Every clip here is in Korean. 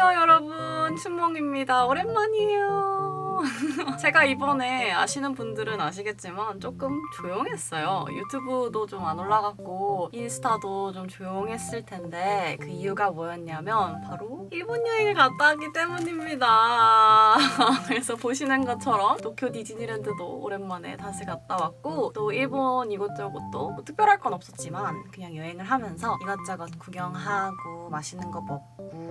안녕하세요 여러분. 춘몽입니다. 오랜만이에요. 제가 이번에 아시는 분들은 아시겠지만 조금 조용했어요. 유튜브도 좀 안 올라갔고 인스타도 좀 조용했을 텐데 그 이유가 뭐였냐면 바로 일본 여행을 갔다 왔기 때문입니다. 그래서 보시는 것처럼 도쿄 디즈니랜드도 오랜만에 다시 갔다 왔고 또 일본 이것저것 또뭐 특별할 건 없었지만 그냥 여행을 하면서 이것저것 구경하고 맛있는 거 먹고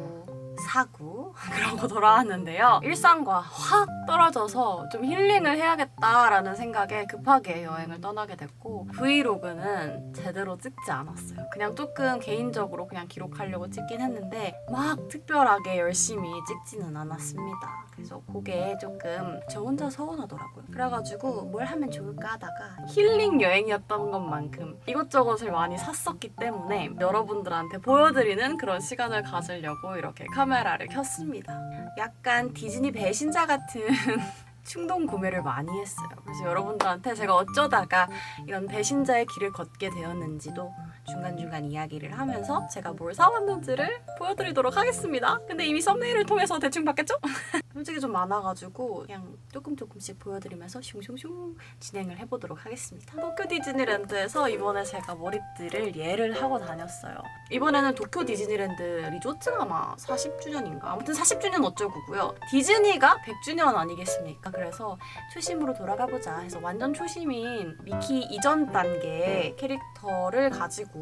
사고 그러고 돌아왔는데요. 일상과 확 떨어져서 좀 힐링을 해야겠다라는 생각에 급하게 여행을 떠나게 됐고 브이로그는 제대로 찍지 않았어요. 그냥 조금 개인적으로 그냥 기록하려고 찍긴 했는데 막 특별하게 열심히 찍지는 않았습니다. 그래서 그게 조금 저 혼자 서운하더라고요. 그래가지고 뭘 하면 좋을까 하다가 힐링 여행이었던 것만큼 이것저것을 많이 샀었기 때문에 여러분들한테 보여드리는 그런 시간을 가지려고 이렇게 카메라 를 켰습니다. 약간 디즈니 배신자 같은 충동 구매를 많이 했어요. 그래서 여러분들한테 제가 어쩌다가 이런 배신자의 길을 걷게 되었는지도 중간중간 이야기를 하면서 제가 뭘 사왔는지를 보여드리도록 하겠습니다. 근데 이미 썸네일을 통해서 대충 봤겠죠? 솔직히 좀 많아가지고 그냥 조금 조금씩 보여드리면서 슝슝슝 진행을 해보도록 하겠습니다. 도쿄 디즈니랜드에서 이번에 제가 머리띠를 예를 하고 다녔어요. 이번에는 도쿄 디즈니랜드 리조트가 아마 40주년인가 아무튼 40주년 어쩌고고요. 디즈니가 100주년 아니겠습니까? 그래서 초심으로 돌아가 보자 해서 완전 초심인 미키 이전 단계 캐릭터를 가지고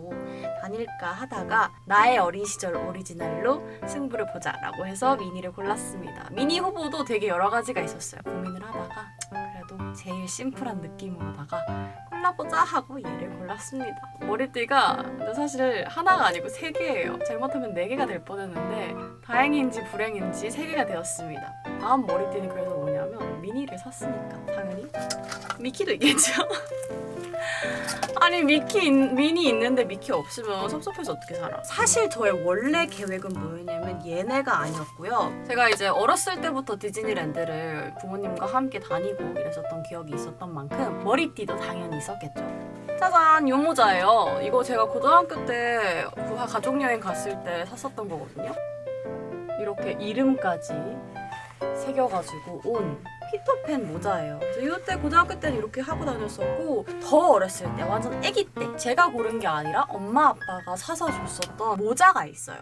다닐까 하다가 나의 어린 시절 오리지널로 승부를 보자라고 해서 미니를 골랐습니다. 미니 후보도 되게 여러 가지가 있었어요. 고민을 하다가 그래도 제일 심플한 느낌으로다가 골라보자 하고 얘를 골랐습니다. 머리띠가 사실 하나가 아니고 세 개예요. 잘못하면 네 개가 될 뻔했는데 다행인지 불행인지 세 개가 되었습니다. 다음 머리띠는 그래서 뭐냐면 미니를 샀으니까 당연히 미키도 있겠죠. 아니 미키 있- 미니 있는데 미키 없으면 섭섭해서 어떻게 살아? 사실 저의 원래 계획은 뭐였냐면 얘네가 아니었고요. 제가 이제 어렸을 때부터 디즈니랜드를 부모님과 함께 다니고 이 랬었던 기억이 있었던 만큼 머리띠도 당연히 있었겠죠. 짜잔, 요 모자예요. 이거 제가 고등학교 때그 가족 여행 갔을 때 샀었던 거거든요. 이렇게 이름까지 새겨가지고 온 피터팬 모자예요. 이때 고등학교 때는 이렇게 하고 다녔었고 더 어렸을 때 완전 아기 때 제가 고른 게 아니라 엄마 아빠가 사서 줬었던 모자가 있어요.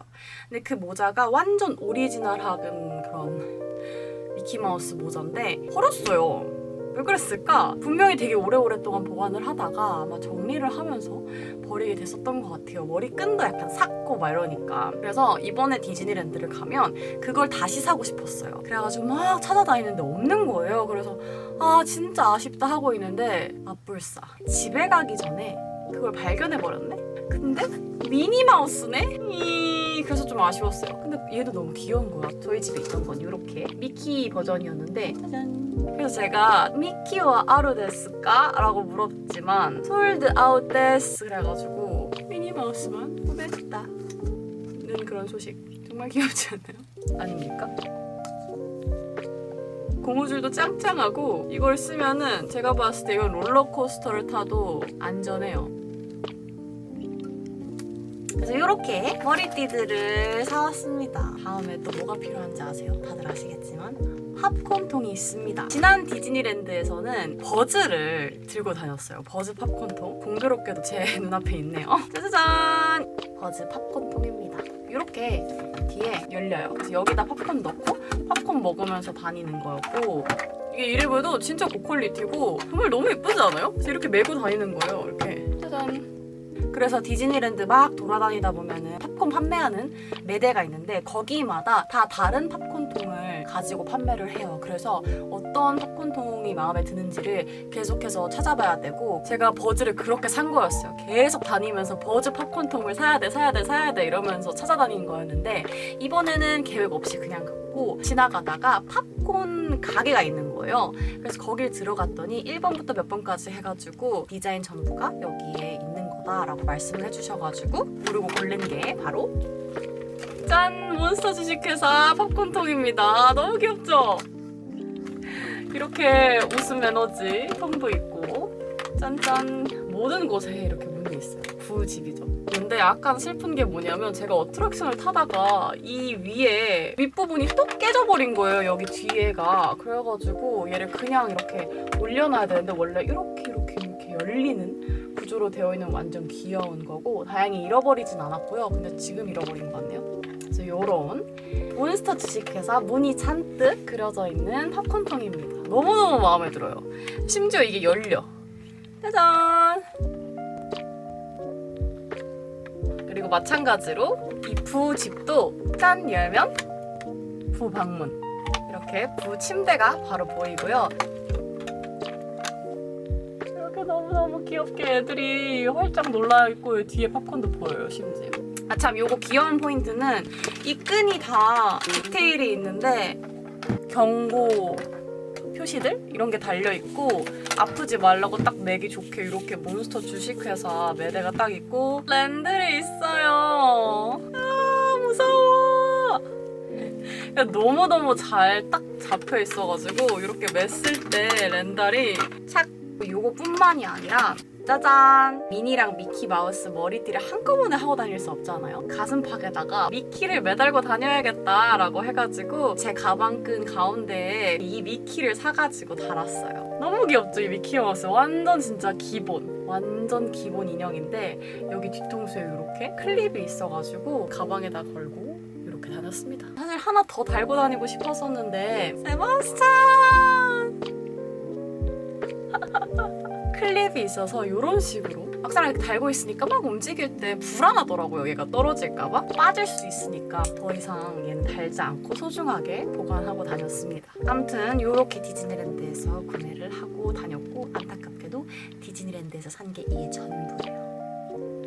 근데 그 모자가 완전 오리지널하은 그런 미키마우스 모자인데 버렸어요. 왜 그랬을까? 분명히 되게 오래오랫동안 보관을 하다가 아마 정리를 하면서 버리게 됐었던 것 같아요. 머리끈도 약간 삭고 막 이러니까. 그래서 이번에 디즈니랜드를 가면 그걸 다시 사고 싶었어요. 그래가지고 막 찾아다니는데 없는 거예요. 그래서 아 진짜 아쉽다 하고 있는데 아뿔싸. 집에 가기 전에 그걸 발견해 버렸네. 근데 미니 마우스네. 이 그래서 좀 아쉬웠어요. 근데 얘도 너무 귀여운 거야. 저희 집에 있던 건 이렇게 미키 버전이었는데 짜잔. 그래서 제가 미키와 아루 데스까? 라고 물었지만 솔드 아웃 데스 그래가지고 미니 마우스만 구매했다는 그런 소식 정말 귀엽지 않나요? 아닙니까? 고무줄도 짱짱하고 이걸 쓰면은 제가 봤을 때 이건 롤러코스터를 타도 안전해요. 그래서 이렇게 머리띠들을 사왔습니다. 다음에 또 뭐가 필요한지 아세요? 다들 아시겠지만 팝콘통이 있습니다. 지난 디즈니랜드에서는 버즈를 들고 다녔어요. 버즈 팝콘통. 공교롭게도 제 눈앞에 있네요. 짜자잔! 버즈 팝콘통입니다. 이렇게 뒤에 열려요. 그래서 여기다 팝콘 넣고 팝콘 먹으면서 다니는 거였고 이게 이래봬도 진짜 고퀄리티고 정말 너무 예쁘지 않아요? 이렇게 메고 다니는 거예요. 이렇게 짜잔. 그래서 디즈니랜드 막 돌아다니다 보면은 팝콘 판매하는 매대가 있는데 거기마다 다 다른 팝콘통을 가지고 판매를 해요. 그래서 어떤 팝콘통이 마음에 드는지를 계속해서 찾아봐야 되고 제가 버즈를 그렇게 산 거였어요. 계속 다니면서 버즈 팝콘통을 사야 돼, 사야 돼, 사야 돼 이러면서 찾아다니는 거였는데 이번에는 계획 없이 그냥 갔고 지나가다가 팝콘 가게가 있는 거예요. 그래서 거길 들어갔더니 1번부터 몇 번까지 해가지고 디자인 전부가 여기에 있는 거다라고 말씀을 해주셔가지고 고르고 고른 게 바로 짠! 몬스터 주식회사 팝콘통입니다. 너무 귀엽죠? 이렇게 웃음 에너지 통도 있고 짠짠 모든 곳에 이렇게 문이 있어요. 부집이죠. 근데 약간 슬픈 게 뭐냐면 제가 어트랙션을 타다가 이 위에 윗부분이 뚝 깨져버린 거예요. 여기 뒤에가. 그래가지고 얘를 그냥 이렇게 올려놔야 되는데 원래 이렇게 이렇게 이렇게 열리는 구조로 되어 있는 완전 귀여운 거고 다행히 잃어버리진 않았고요. 근데 지금 잃어버린 것 같네요. 그래서 요런 몬스터 주식회사 문이 잔뜩 그려져 있는 팝콘통입니다. 너무너무 마음에 들어요. 심지어 이게 열려. 짜잔! 그리고 마찬가지로 이 부집도 짠 열면 부방문 이렇게 부침대가 바로 보이고요. 너무너무 귀엽게 애들이 활짝 놀라 있고 뒤에 팝콘도 보여요 심지어. 아 참 요거 귀여운 포인트는 이 끈이 다 디테일이 있는데 경고 표시들 이런 게 달려 있고 아프지 말라고 딱 내기 좋게 이렇게 몬스터 주식회사 매대가 딱 있고 랜들이 있어요. 아 무서워. 너무 너무 잘 딱 잡혀 있어가지고 이렇게 맸을 때 랜달이 착. 요거뿐만이 아니라 짜잔! 미니랑 미키 마우스 머리띠를 한꺼번에 하고 다닐 수 없잖아요. 가슴팍에다가 미키를 매달고 다녀야겠다라고 해가지고 제 가방끈 가운데에 이 미키를 사가지고 달았어요. 너무 귀엽죠, 이 미키 마우스. 완전 진짜 기본. 완전 기본 인형인데 여기 뒤통수에 이렇게 클립이 있어가지고 가방에다 걸고 이렇게 다녔습니다. 사실 하나 더 달고 다니고 싶었었는데 세바스찬! 클립이 있어서 이런 식으로 막상 이렇게 달고 있으니까 막 움직일 때 불안하더라고요. 얘가 떨어질까봐 빠질 수 있으니까 더 이상 얘는 달지 않고 소중하게 보관하고 다녔습니다. 아무튼 이렇게 디즈니랜드에서 구매를 하고 다녔고 안타깝게도 디즈니랜드에서 산 게 이게 전부예요.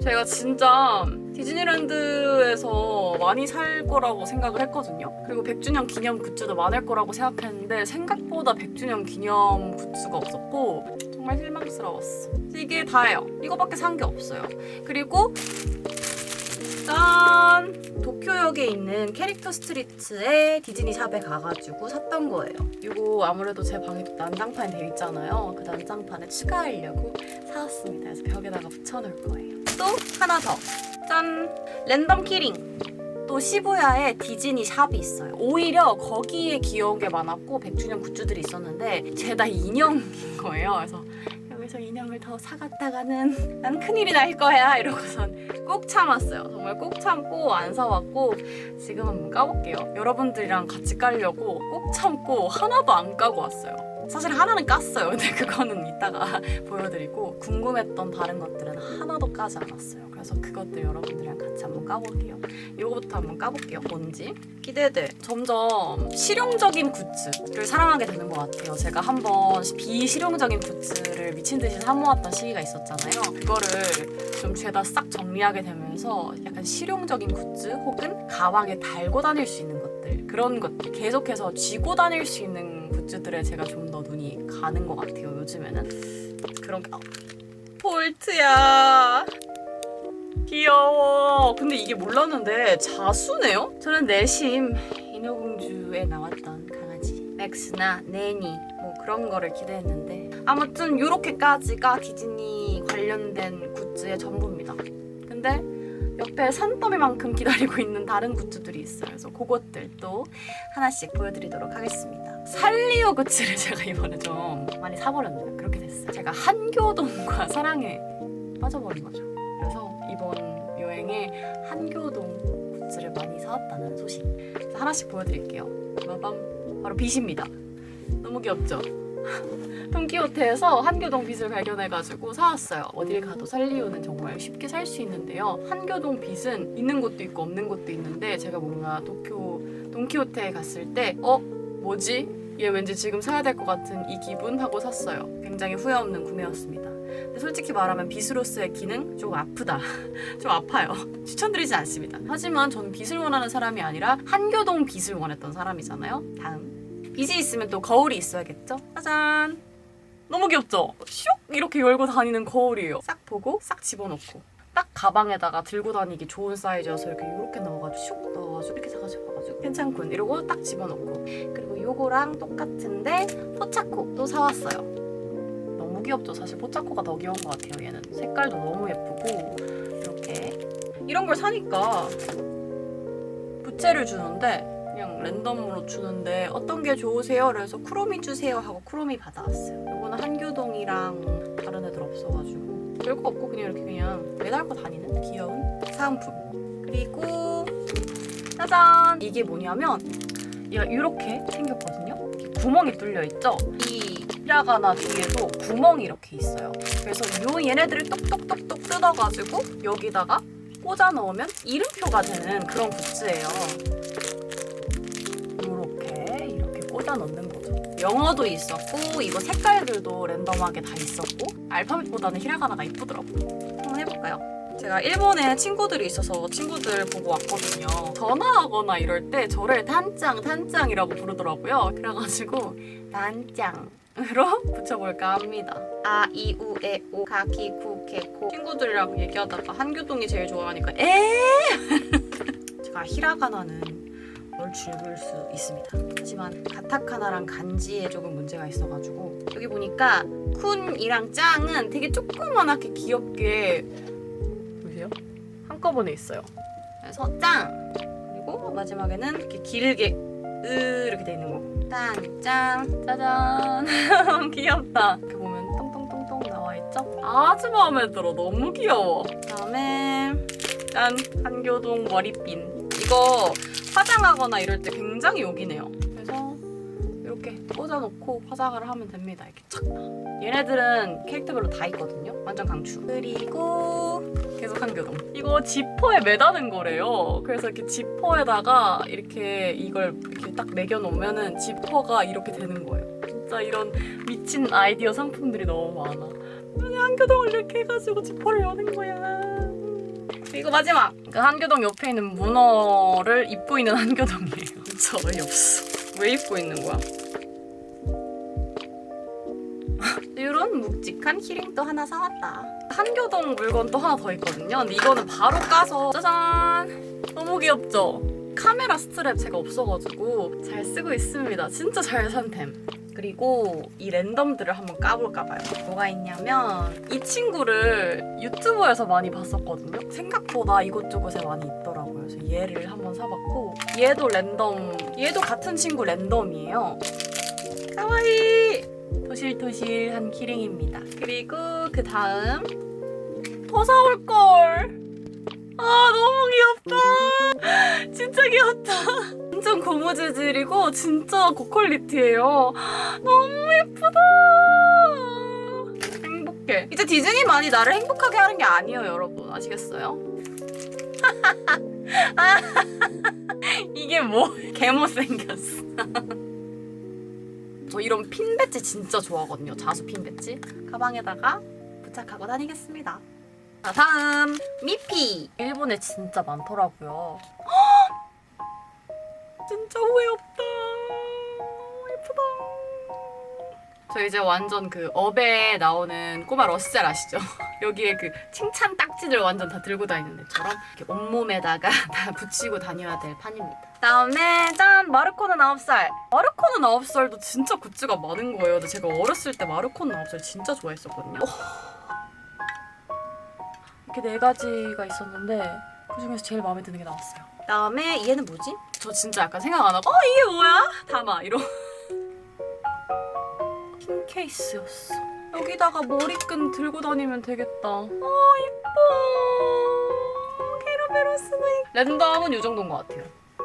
제가 진짜 디즈니랜드에서 많이 살 거라고 생각을 했거든요. 그리고 100주년 기념 굿즈도 많을 거라고 생각했는데 생각보다 100주년 기념 굿즈가 없었고 정말 실망스러웠어. 이게 다예요. 이거밖에 산 게 없어요. 그리고 짠! 도쿄역에 있는 캐릭터 스트리트의 디즈니 샵에 가가지고 샀던 거예요. 이거 아무래도 제 방에 난장판이 되어 있잖아요. 그 난장판에 추가하려고 사왔습니다. 그래서 벽에다가 붙여놓을 거예요. 또 하나 더. 짠! 랜덤 키링. 또 시부야에 디즈니 샵이 있어요. 오히려 거기에 귀여운 게 많았고 100주년 굿즈들이 있었는데 죄다 인형인 거예요. 그래서 여기서 인형을 더 사갔다가는 난 큰일이 날 거야 이러고선 꼭 참았어요. 정말 꼭 참고 안 사왔고 지금 한번 까볼게요. 여러분들이랑 같이 깔려고 꼭 참고 하나도 안 까고 왔어요. 사실 하나는 깠어요. 근데 그거는 이따가 보여드리고 궁금했던 다른 것들은 하나도 까지 않았어요. 그래서 그것들 여러분들이랑 같이 한번 까볼게요. 이거부터 한번 까볼게요. 뭔지 기대돼. 점점 실용적인 굿즈를 사랑하게 되는 것 같아요. 제가 한번 비실용적인 굿즈를 미친 듯이 사모았던 시기가 있었잖아요. 그거를 좀 죄다 싹 정리하게 되면서 약간 실용적인 굿즈 혹은 가방에 달고 다닐 수 있는 것들 그런 것들 계속해서 쥐고 다닐 수 있는 굿즈들에 제가 좀 더 눈이 가는 것 같아요. 요즘에는 그런 게 어, 폴트야. 귀여워. 근데 이게 몰랐는데 자수네요? 저는 내심 인어공주에 나왔던 강아지 맥스나 네니 뭐 그런 거를 기대했는데 아무튼 요렇게까지가 디즈니 관련된 굿즈의 전부입니다. 근데 옆에 산더미만큼 기다리고 있는 다른 굿즈들이 있어요. 그래서 그것들 또 하나씩 보여드리도록 하겠습니다. 살리오 굿즈를 제가 이번에 좀 많이 사버렸네요. 그렇게 됐어요. 제가 한교동과 사랑에 빠져버린 거죠. 그래서 이번 여행에 한교동 굿즈를 많이 사왔다는 소식 하나씩 보여드릴게요. 마밤 바로 빛입니다. 너무 귀엽죠? 돈키호테에서 한교동 빛을 발견해가지고 사왔어요. 어딜 가도 살리오는 정말 쉽게 살 수 있는데요. 한교동 빛은 있는 곳도 있고 없는 곳도 있는데 제가 뭔가 도쿄 돈키호테에 갔을 때 어? 뭐지? 얘 왠지 지금 사야 될 것 같은 이 기분 하고 샀어요. 굉장히 후회 없는 구매였습니다. 근데 솔직히 말하면 빛으로서의 기능 좀 아프다. 좀 아파요. 추천드리지 않습니다. 하지만 저는 빛을 원하는 사람이 아니라 한교동 빛을 원했던 사람이잖아요. 다음. 빛이 있으면 또 거울이 있어야겠죠? 짜잔! 너무 귀엽죠? 슉! 이렇게 열고 다니는 거울이에요. 싹 보고 싹 집어넣고. 딱 가방에다가 들고 다니기 좋은 사이즈여서 이렇게 이렇게 넣어가지고 슉 넣어가지고 이렇게 사가지고 와가지고 괜찮군 이러고 딱 집어넣고 그리고 요거랑 똑같은데 포차코 또 사왔어요 너무 귀엽죠 사실 포차코가 더 귀여운 것 같아요 얘는 색깔도 너무 예쁘고 이런 걸 사니까 부채를 주는데 그냥 랜덤으로 주는데 어떤 게 좋으세요? 그래서 크로미 주세요 하고 크로미 받아왔어요. 이거는 한교동이랑 다른 애들 없어가지고 별거 없고 그냥 이렇게 그냥 매달고 다니는 귀여운 사은품. 그리고 짜잔! 이게 뭐냐면 얘가 이렇게 생겼거든요. 구멍이 뚫려 있죠. 이 히라가나 뒤에도 구멍이 이렇게 있어요. 그래서 요 얘네들을 똑똑똑똑 뜯어가지고 여기다가 꽂아 넣으면 이름표가 되는 그런 굿즈예요. 이렇게 이렇게 꽂아 넣는 거죠. 영어도 있었고 이거 색깔들도 랜덤하게 다 있었고 알파벳보다는 히라가나가 이쁘더라고요. 한번 해볼까요? 제가 일본에 친구들이 있어서 친구들 보고 왔거든요. 전화하거나 이럴 때 저를 단짱 단짱이라고 부르더라고요. 그래가지고 단짱 으로 붙여볼까 합니다. 아, 이, 우, 에, 오, 가, 기, 구, 개, 코 친구들이랑 얘기하다가 한교동이 제일 좋아하니까 에 제가 히라가나는 널 즐길 수 있습니다. 하지만 가타카나랑 간지에 조금 문제가 있어가지고 여기 보니까 쿤이랑 짱은 되게 조그만하게 귀엽게? 한꺼번에 있어요. 그래서 짱 그리고 마지막에는 이렇게 길게 으 이렇게 돼 있는 거. 짠, 짠, 짜잔. 귀엽다. 이렇게 보면 똥똥똥똥 나와 있죠? 아주 마음에 들어. 너무 귀여워. 그다음에 짠, 한교동 머리핀. 이거 화장하거나 이럴 때 굉장히 욕이네요. 이렇게 꽂아놓고 화장을 하면 됩니다. 이렇게 착. 얘네들은 캐릭터별로 다 있거든요. 완전 강추. 그리고 계속 한교동. 이거 지퍼에 매다는 거래요. 그래서 이렇게 지퍼에다가 이렇게 이걸 이렇게 딱 매겨놓으면은 지퍼가 이렇게 되는 거예요. 진짜 이런 미친 아이디어 상품들이 너무 많아. 한교동을 이렇게 해가지고 지퍼를 여는 거야. 그리고 마지막 그 한교동 옆에 있는 문어를 입고 있는 한교동이에요. 진짜 어이없어. 왜 입고 있는 거야? 이런 묵직한 키링도 하나 사왔다. 한교동 물건 또 하나 더 있거든요. 근데 이거는 바로 까서 짜잔! 너무 귀엽죠? 카메라 스트랩 제가 없어가지고 잘 쓰고 있습니다. 진짜 잘 산 템. 그리고 이 랜덤들을 한번 까볼까 봐요. 뭐가 있냐면 이 친구를 유튜브에서 많이 봤었거든요. 생각보다 이곳저곳에 많이 있더라고요. 그래서 얘를 한번 사봤고 얘도 랜덤, 얘도 같은 친구 랜덤이에요. 까와이! 토실토실한 키링입니다. 그리고 그 다음 더 사올 걸. 아 너무 귀엽다. 진짜 귀엽다. 완전 고무 재질이고 진짜 고퀄리티예요. 너무 예쁘다. 행복해. 이제 디즈니만이 나를 행복하게 하는 게 아니에요, 여러분. 아시겠어요? 이게 뭐? 개못생겼어. 저 이런 핀 배지 진짜 좋아하거든요. 자수 핀 배지. 가방에다가 부착하고 다니겠습니다. 자, 다음 미피. 일본에 진짜 많더라고요. 진짜 후회 없다. 예쁘다. 저 이제 완전 그 업에 나오는 꼬마 러시잘 아시죠? 여기에 그 칭찬 딱지들 완전 다 들고 다니는 애처럼 이렇게 온몸에다가 다 붙이고 다녀야 될 판입니다. 다음에 짠 마르코는 9살. 마르코는 9살도 진짜 굿즈가 많은 거예요. 제가 어렸을 때 마르코는 9살 진짜 좋아했었거든요. 이렇게 네 가지가 있었는데 그 중에서 제일 마음에 드는 게 나왔어요. 다음에 얘는 뭐지? 저 진짜 약간 생각 안 하고 어 이게 뭐야? 담아 이러. 핀 케이스였어. 여기다가 머리끈 들고 다니면 되겠다. 아 이뻐. 캐러멜로스는 랜덤은 이 정도인 것 같아요.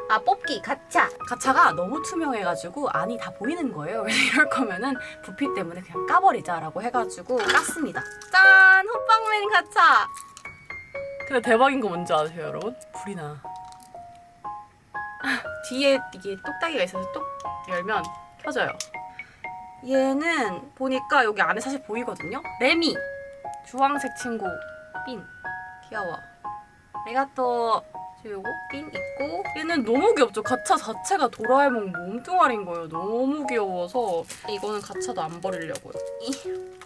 아 뽑기 가차 가차가 너무 투명해가지고 안이 다 보이는 거예요 이럴 거면은 부피 때문에 그냥 까버리자라고 해가지고 깠습니다 짠 호빵맨 가차 근데 대박인 거 뭔지 아세요 여러분? 불이 나 뒤에 이게 똑딱이가 있어서 똑 열면 켜져요 얘는 보니까 여기 안에 사실 보이거든요? 레미. 주황색 친구. 핀. 귀여워. 내가 또 요거 핀 있고. 얘는 너무 귀엽죠? 가차 자체가 도라에몽 몸뚱아리인 거예요. 너무 귀여워서 이거는 가차도 안 버리려고요?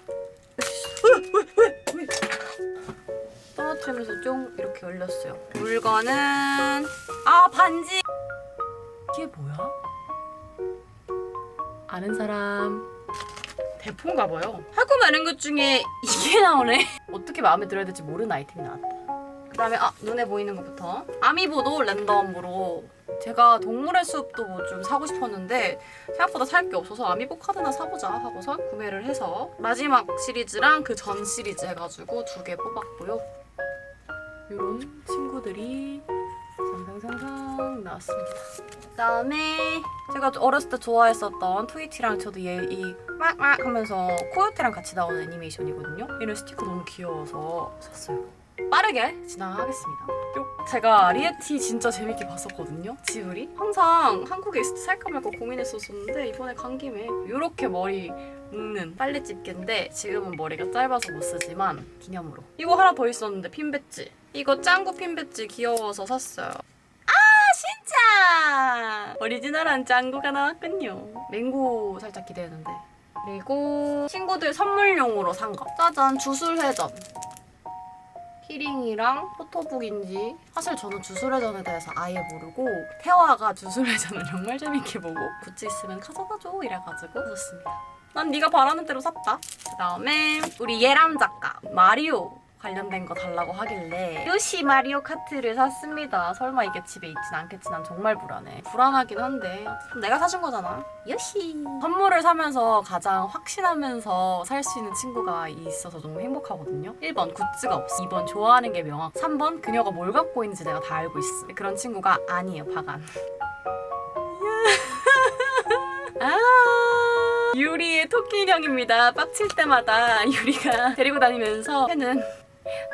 떨어뜨리면서 쫑 이렇게 열렸어요. 물건은 아 반지. 이게 뭐야? 아는 사람. 대포인가 봐요. 하고 많은 것 중에 이게 나오네. 어떻게 마음에 들어야 될지 모르는 아이템이 나왔다. 그 다음에 아 눈에 보이는 것부터. 아미보도 랜덤으로. 제가 동물의 숲도 뭐 좀 사고 싶었는데 생각보다 살 게 없어서 아미보 카드나 사보자 하고서 구매를 해서 마지막 시리즈랑 그 전 시리즈 해가지고 두 개 뽑았고요. 이런 친구들이 상상상상 나왔습니다. 그다음에 제가 어렸을 때 좋아했었던 트위치랑 저도 얘이 막막 하면서 코요테랑 같이 나오는 애니메이션이거든요. 얘는 스티커 너무 귀여워서 샀어요. 빠르게 진행하겠습니다. 뿅. 제가 리에티 진짜 재밌게 봤었거든요. 지우리. 항상 한국에 있을 때 살까 말까 고민했었었는데 이번에 간 김에 이렇게 머리 묶는 빨래 집게인데 지금은 머리가 짧아서 못 쓰지만 기념으로. 이거 하나 더 있었는데 핀 배지. 이거 짱구 핀 배지 귀여워서 샀어요. 아 진짜 오리지널한 짱구가 나왔군요. 맹고 살짝 기대했는데. 그리고 친구들 선물용으로 산 거. 짜잔 주술회전. 키링이랑 포토북인지 사실 저는 주술회전에 대해서 아예 모르고 태화가 주술회전을 정말 재밌게 보고 굿즈 있으면 가져다줘 이래가지고 샀습니다. 난 네가 바라는 대로 샀다. 그다음에 우리 예람 작가 마리오 관련된 거 달라고 하길래 요시 마리오 카트를 샀습니다. 설마 이게 집에 있진 않겠지? 난 정말 불안해. 불안하긴 한데 내가 사준 거잖아. 요시 선물을 사면서 가장 확신하면서 살 수 있는 친구가 있어서 너무 행복하거든요. 1번 굿즈가 없어. 2번 좋아하는 게 명확. 3번 그녀가 뭘 갖고 있는지 내가 다 알고 있어. 그런 친구가 아니에요. 바간. 아 유리의 토끼 인형입니다. 빡칠 때마다 유리가 데리고 다니면서 해는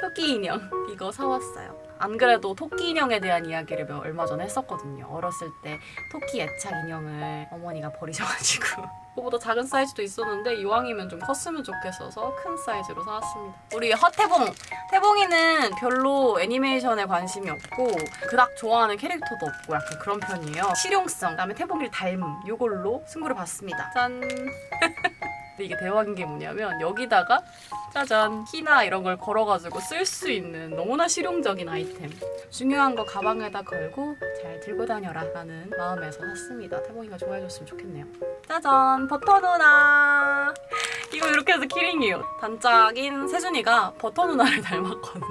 토끼 인형 이거 사왔어요. 안 그래도 토끼 인형에 대한 이야기를 몇- 얼마 전에 했었거든요. 어렸을 때 토끼 애착 인형을 어머니가 버리셔가지고 그거보다 작은 사이즈도 있었는데 이왕이면 좀 컸으면 좋겠어서 큰 사이즈로 사왔습니다. 우리 허태봉 태봉이는 별로 애니메이션에 관심이 없고 그닥 좋아하는 캐릭터도 없고 약간 그런 편이에요. 실용성 그다음에 태봉이를 닮음 이걸로 승부를 봤습니다. 짠. 근데 이게 대박인 게 뭐냐면 여기다가 짜잔 키나 이런 걸 걸어가지고 쓸 수 있는 너무나 실용적인 아이템. 중요한 거 가방에다 걸고 잘 들고 다녀라 라는 마음에서 샀습니다. 태봉이가 좋아해줬으면 좋겠네요. 짜잔 버터 누나! 이거 이렇게 해서 키링이에요 단짝인 세준이가 버터 누나를 닮았거든요.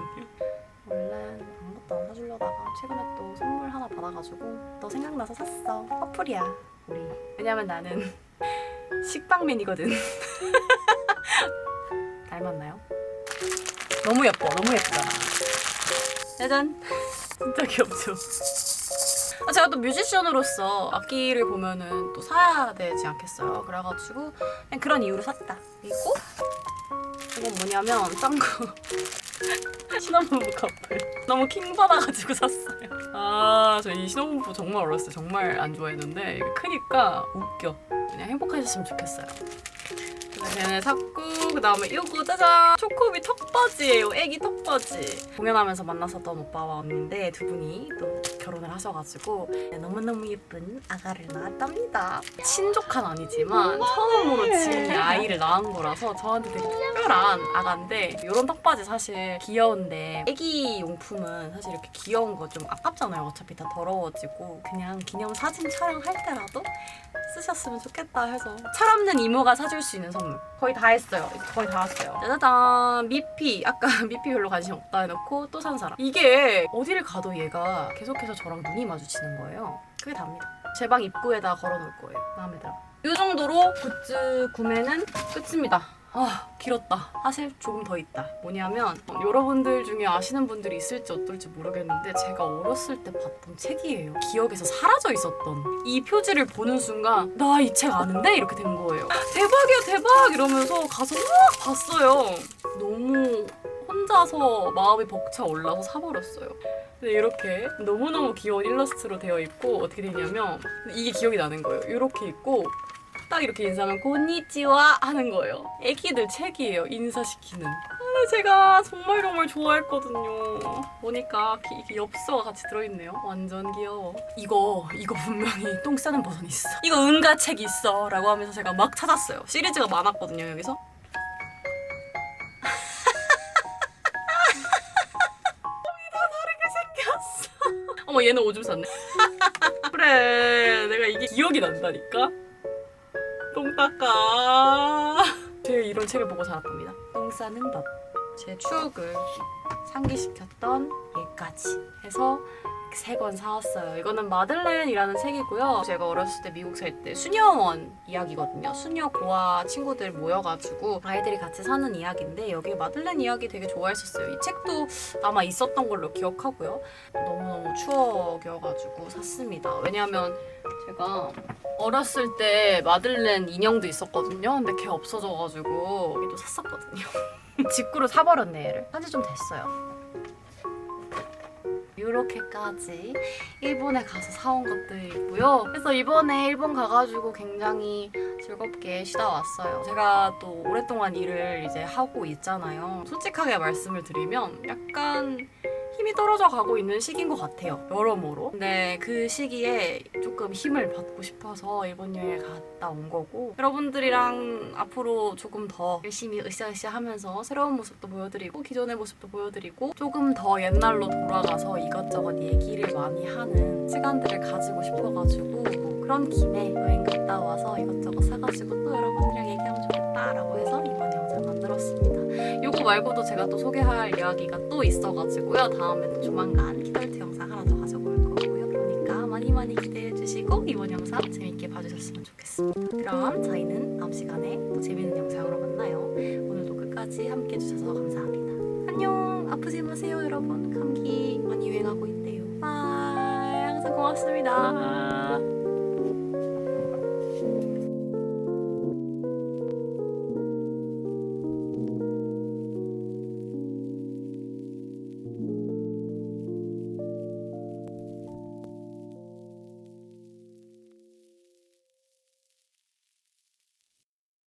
원래 아무것도 안 사주려다가 최근에 또 선물 하나 받아가지고 너 생각나서 샀어. 커플이야 우리. 왜냐면 나는 식빵맨이거든. 닮았나요? 너무 예뻐 너무 예쁘잖아 짜잔. 진짜 귀엽죠? 아, 제가 또 뮤지션으로서 악기를 보면은 또 사야 되지 않겠어요? 그래가지고 그냥 그런 이유로 샀다. 그리고 이건 뭐냐면 짱구 신혼부부 커플. 너무 킹 받아가지고 샀어요. 아 저 이 신혼부부 정말 어렸을 때 정말 안 좋아했는데 크니까 웃겨. 그냥 행복하셨으면 좋겠어요 걔네 샀고 그 다음에 이거 짜잔! 초코비 턱바지예요. 애기 턱바지 공연하면서 만났었던 오빠와 언니인데 두 분이 또 결혼을 하셔가지고 너무너무 예쁜 아가를 낳았답니다. 친족한 아니지만 처음으로 지인이 아이를 낳은 거라서 저한테 되게 특별한 아가인데 이런 턱바지 사실 귀여운데 애기 용품은 사실 이렇게 귀여운 거 좀 아깝잖아요. 어차피 다 더러워지고 그냥 기념 사진 촬영할 때라도 쓰셨으면 좋겠다 해서 철없는 이모가 사줄 수 있는 선물. 거의 다 했어요. 거의 다 왔어요. 짜자잔. 미피. 아까 미피 별로 관심 없다 해놓고 또 산 사람. 이게 어디를 가도 얘가 계속해서 저랑 눈이 마주치는 거예요. 그게 답니다. 제 방 입구에다 걸어놓을 거예요. 마음에 들어. 이 정도로 굿즈 구매는 끝입니다 아 길었다. 사실 조금 더 있다. 뭐냐면 어, 여러분들 중에 아시는 분들이 있을지 어떨지 모르겠는데 제가 어렸을 때 봤던 책이에요. 기억에서 사라져 있었던. 이 표지를 보는 순간 나 이 책 아는데? 이렇게 된 거예요. 대박이야 대박! 이러면서 가서 막 봤어요. 너무 혼자서 마음이 벅차 올라서 사버렸어요. 근데 이렇게 너무너무 귀여운 일러스트로 되어 있고 어떻게 되냐면 이게 기억이 나는 거예요. 이렇게 있고 딱 이렇게 인사하면 고니치와 하는 거예요. 애기들 책이에요. 인사시키는. 아, 제가 정말 정말 좋아했거든요. 보니까 기- 이게 엽서가 같이 들어있네요. 완전 귀여워. 이거 이거 분명히 똥 싸는 버전 있어. 이거 은가 책 있어. 라고 하면서 제가 막 찾았어요. 시리즈가 많았거든요. 여기서. 어머 얘는 오줌 쌌네. 그래 내가 이게 기억이 난다니까. 똥 닦아. 제가 이런 책을 보고 자랐답니다. 똥 싸는 법. 제 추억을 상기시켰던 얘까지 해서 세 권 사왔어요. 이거는 마들렌이라는 책이고요. 제가 어렸을 때 미국 살 때 수녀원 이야기거든요. 수녀 고아 친구들 모여가지고 아이들이 같이 사는 이야기인데 여기 마들렌 이야기 되게 좋아했었어요. 이 책도 아마 있었던 걸로 기억하고요. 너무너무 추억이어가지고 샀습니다. 왜냐하면 제가 어렸을 때 마들렌 인형도 있었거든요. 근데 걔 없어져가지고 여기도 샀었거든요. 직구로 사버렸네 얘를. 한지 좀 됐어요. 이렇게까지 일본에 가서 사온 것들이 있고요. 그래서 이번에 일본 가가지고 굉장히 즐겁게 쉬다 왔어요. 제가 또 오랫동안 일을 이제 하고 있잖아요. 솔직하게 말씀을 드리면 약간 힘이 떨어져 가고 있는 시기인 것 같아요. 여러모로. 근데 그 시기에 조금 힘을 받고 싶어서 일본 여행을 갔다 온 거고 여러분들이랑 앞으로 조금 더 열심히 으쌰으쌰 하면서 새로운 모습도 보여드리고 기존의 모습도 보여드리고 조금 더 옛날로 돌아가서 이것저것 얘기를 많이 하는 시간들을 가지고 싶어가지고 뭐 그런 김에 여행 갔다 와서 이것저것 사가지고 또 여러분들이랑 얘기하면 좋겠다라고 해서 이번 영상 만들었습니다. 요거 말고도 제가 또 소개할 이야기가 또 있어가지고요. 다음에 또 조만간 키덜트 영상 하나 더 가져올 거고요. 그러니까 많이 많이 기대해 주시고 이번 영상 재밌게 봐주셨으면 좋겠습니다. 그럼 저희는 다음 시간에 또 재밌는 영상으로 만나요. 오늘도 끝까지 함께 해주셔서 감사합니다. 안녕. 아프지 마세요, 여러분. 감기 많이 유행하고 있대요. 바이. 항상 고맙습니다.